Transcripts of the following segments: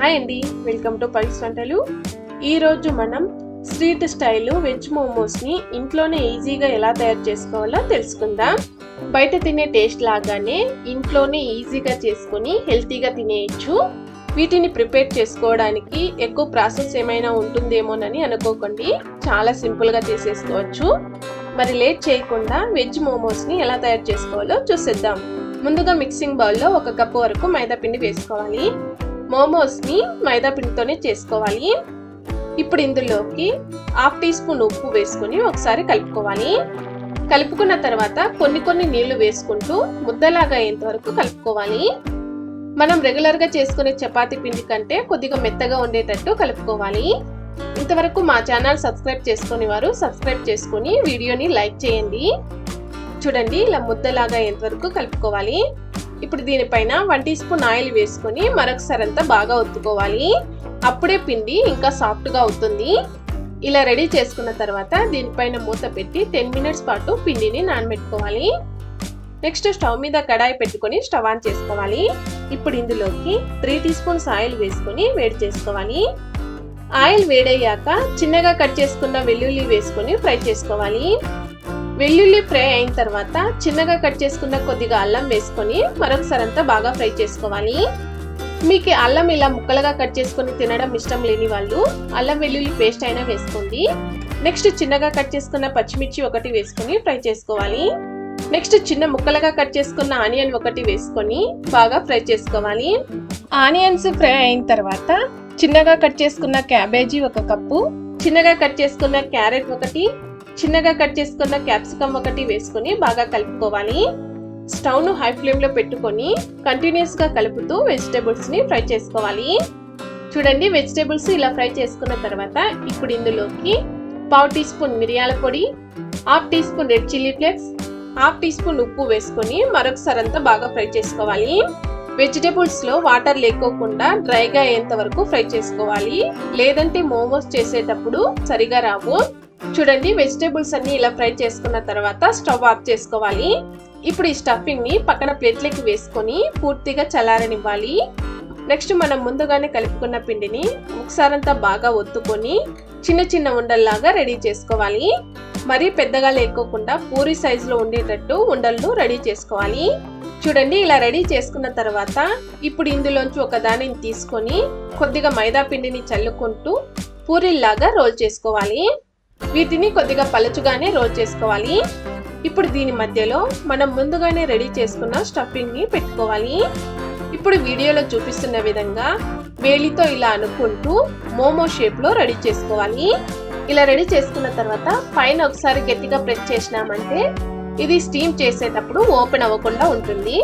Hi అండి. Welcome to pulse వంటలు. ఈరోజు మనం స్ట్రీట్ స్టైల్ వెజ్ మోమోస్ని ఇంట్లోనే ఈజీగా ఎలా తయారు చేసుకోవాలో తెలుసుకుందాం. బయట తినే టేస్ట్ లాగానే ఇంట్లోనే ఈజీగా చేసుకొని హెల్తీగా తినేయచ్చు. వీటిని ప్రిపేర్ చేసుకోవడానికి ఎక్కువ ప్రాసెస్ ఏమైనా ఉంటుందేమోనని అనుకోకండి. చాలా సింపుల్గా చేసేసుకోవచ్చు. మరి లేట్ చేయకుండా వెజ్ మోమోస్ని ఎలా తయారు చేసుకోవాలో చూసేద్దాం. ముందుగా మిక్సింగ్ బౌల్లో ఒక కప్పు వరకు మైదా పిండి వేసుకోవాలి. మోమోస్ని మైదా పిండితోనే చేసుకోవాలి. ఇప్పుడు ఇందులోకి హాఫ్ టీ స్పూన్ ఉప్పు వేసుకొని ఒకసారి కలుపుకోవాలి. కలుపుకున్న తర్వాత కొన్ని కొన్ని నీళ్ళు వేసుకుంటూ ముద్దలాగా అయ్యేంత వరకు కలుపుకోవాలి. మనం రెగ్యులర్గా చేసుకునే చపాతి పిండి కంటే కొద్దిగా మెత్తగా ఉండేటట్టు కలుపుకోవాలి. ఇంతవరకు మా ఛానల్ సబ్స్క్రైబ్ చేసుకుని వారు సబ్స్క్రైబ్ చేసుకుని వీడియోని లైక్ చేయండి. చూడండి ఇలా ముద్దలాగా ఎంతవరకు కలుపుకోవాలి. ఇప్పుడు దీనిపైన వన్ టీ స్పూన్ ఆయిల్ వేసుకొని మరొకసారి అంతా బాగా ఒత్తుకోవాలి. అప్పుడే పిండి ఇంకా సాఫ్ట్గా అవుతుంది. ఇలా రెడీ చేసుకున్న తర్వాత దీనిపైన మూత పెట్టి టెన్ మినిట్స్ పాటు పిండిని నానబెట్టుకోవాలి. నెక్స్ట్ స్టవ్ మీద కడాయి పెట్టుకొని స్టవ్ ఆన్ చేసుకోవాలి. ఇప్పుడు ఇందులోకి త్రీ టీ స్పూన్స్ ఆయిల్ వేసుకొని వేడి చేసుకోవాలి. ఆయిల్ వేడయ్యాక చిన్నగా కట్ చేసుకున్న వెల్లుల్లి వేసుకొని ఫ్రై చేసుకోవాలి. వెల్లుల్లి ఫ్రై అయిన తర్వాత చిన్నగా కట్ చేసుకున్న కొద్దిగా అల్లం వేసుకొని మరొకసారి అంతా బాగా ఫ్రై చేసుకోవాలి. మీకు అల్లం ఇలా ముక్కలుగా కట్ చేసుకొని తినడం ఇష్టం లేని వాళ్ళు అల్లం వెల్లుల్లి పేస్ట్ అయినా వేసుకోండి. నెక్స్ట్ చిన్నగా కట్ చేసుకున్న పచ్చిమిర్చి ఒకటి వేసుకొని ఫ్రై చేసుకోవాలి. నెక్స్ట్ చిన్న ముక్కలుగా కట్ చేసుకున్న ఆనియన్ ఒకటి వేసుకొని బాగా ఫ్రై చేసుకోవాలి. ఆనియన్స్ ఫ్రై అయిన తర్వాత చిన్నగా కట్ చేసుకున్న క్యాబేజీ ఒక కప్పు చిన్నగా కట్ చేసుకున్న క్యారెట్ ఒకటి చిన్నగా కట్ చేసుకున్న క్యాప్సికమ్ ఒకటి వేసుకొని బాగా కలుపుకోవాలి. స్టవ్ను హై ఫ్లేమ్లో పెట్టుకొని కంటిన్యూస్గా కలుపుతూ వెజిటేబుల్స్ని ఫ్రై చేసుకోవాలి. చూడండి వెజిటేబుల్స్ ఇలా ఫ్రై చేసుకున్న తర్వాత ఇప్పుడు ఇందులోకి పావు టీ స్పూన్ మిరియాల పొడి half teaspoon red chilli flakes half teaspoon ఉప్పు వేసుకొని మరొకసారి అంతా బాగా ఫ్రై చేసుకోవాలి. వెజిటేబుల్స్లో వాటర్ లేకోకుండా డ్రైగా అయ్యేంత వరకు ఫ్రై చేసుకోవాలి. లేదంటే మోమోస్ చేసేటప్పుడు సరిగా రావు. చూడండి వెజిటేబుల్స్ అన్ని ఇలా ఫ్రై చేసుకున్న తర్వాత స్టవ్ ఆఫ్ చేసుకోవాలి. ఇప్పుడు ఈ స్టఫింగ్ని పక్కన ప్లేట్లోకి వేసుకొని పూర్తిగా చల్లారనివ్వాలి. నెక్స్ట్ మనం ముందుగానే కలుపుకున్న పిండిని ఒకసారంతా బాగా ఒత్తుకొని చిన్న చిన్న ఉండల్లాగా రెడీ చేసుకోవాలి. మరీ పెద్దగా లేకోకుండా పూరి సైజులో ఉండేటట్టు ఉండలను రెడీ చేసుకోవాలి. చూడండి ఇలా రెడీ చేసుకున్న తర్వాత ఇప్పుడు ఇందులోంచి ఒక దానిని తీసుకొని కొద్దిగా మైదా పిండిని చల్లుకుంటూ పూరిల్లాగా రోల్ చేసుకోవాలి. వీటిని కొద్దిగా పలుచుగానే రోల్ చేసుకోవాలి. ఇప్పుడు దీని మధ్యలో మనం ముందుగానే రెడీ చేసుకున్న స్టఫింగ్ని పెట్టుకోవాలి. ఇప్పుడు వీడియోలో చూపిస్తున్న విధంగా వేలితో ఇలా అనుకుంటూ మోమో షేప్లో రెడీ చేసుకోవాలి. ఇలా రెడీ చేసుకున్న తర్వాత పైన ఒకసారి గట్టిగా ప్రెస్ చేసినామంటే ఇది స్టీమ్ చేసేటప్పుడు ఓపెన్ అవ్వకుండా ఉంటుంది.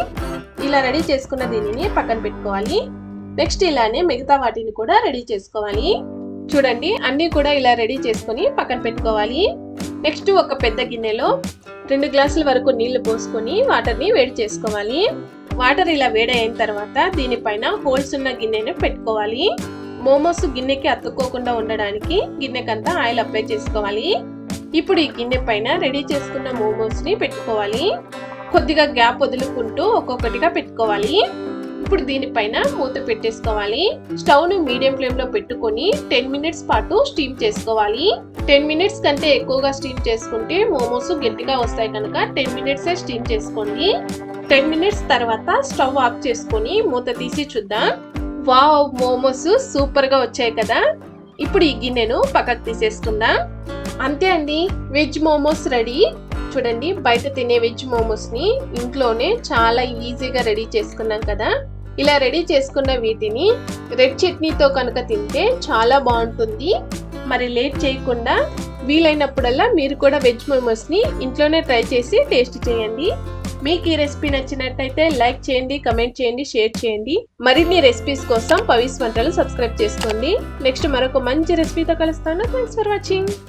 ఇలా రెడీ చేసుకున్న దీనిని పక్కన పెట్టుకోవాలి. నెక్స్ట్ ఇలానే మిగతా వాటిని కూడా రెడీ చేసుకోవాలి. చూడండి అన్ని కూడా ఇలా రెడీ చేసుకొని పక్కన పెట్టుకోవాలి. నెక్స్ట్ ఒక పెద్ద గిన్నెలో రెండు గ్లాసుల వరకు నీళ్ళు పోసుకొని వాటర్ని వేడి చేసుకోవాలి. వాటర్ ఇలా వేడి అయిన తర్వాత దీనిపైన హోల్స్ ఉన్న గిన్నెను పెట్టుకోవాలి. మోమోస్ గిన్నెకి అతుక్కోకుండా ఉండడానికి గిన్నెకంతా ఆయిల్ అప్లై చేసుకోవాలి. ఇప్పుడు ఈ గిన్నె పైన రెడీ చేసుకున్న మోమోస్ని పెట్టుకోవాలి. కొద్దిగా గ్యాప్ వదులుకుంటూ ఒక్కొక్కటిగా పెట్టుకోవాలి. ఇప్పుడు దీనిపైన మూత పెట్టేసుకోవాలి. స్టవ్ను మీడియం ఫ్లేమ్లో పెట్టుకొని టెన్ మినిట్స్ పాటు స్టీమ్ చేసుకోవాలి. టెన్ మినిట్స్ కంటే ఎక్కువగా స్టీమ్ చేసుకుంటే మోమోస్ గట్టిగా వస్తాయి కనుక టెన్ మినిట్స్ స్టీమ్ చేసుకోండి. టెన్ మినిట్స్ తర్వాత స్టవ్ ఆఫ్ చేసుకొని మూత తీసి చూద్దాం. వావ్ మోమోస్ సూపర్గా వచ్చాయి కదా. ఇప్పుడు ఈ గిన్నెను పక్కకు తీసేసుకుందాం. అంతే అండి వెజ్ మోమోస్ రెడీ. చూడండి బయట తినే వెజ్ మోమోస్ని ఇంట్లోనే చాలా ఈజీగా రెడీ చేసుకున్నాం కదా. ఇలా రెడీ చేసుకున్న వీటిని రెడ్ చట్నీతో కనుక తింటే చాలా బాగుంటుంది. మరి లేట్ చేయకుండా వీలైనప్పుడల్లా మీరు కూడా వెజ్ మోమోస్ని ఇంట్లోనే ట్రై చేసి టేస్ట్ చేయండి. మీకు ఈ రెసిపీ నచ్చినట్టయితే లైక్ చేయండి కమెంట్ చేయండి షేర్ చేయండి. మరిన్ని రెసిపీస్ కోసం పవిస్ వంటలు సబ్స్క్రైబ్ చేసుకోండి. నెక్స్ట్ మరొక మంచి రెసిపీతో కలుస్తాను. Thanks for watching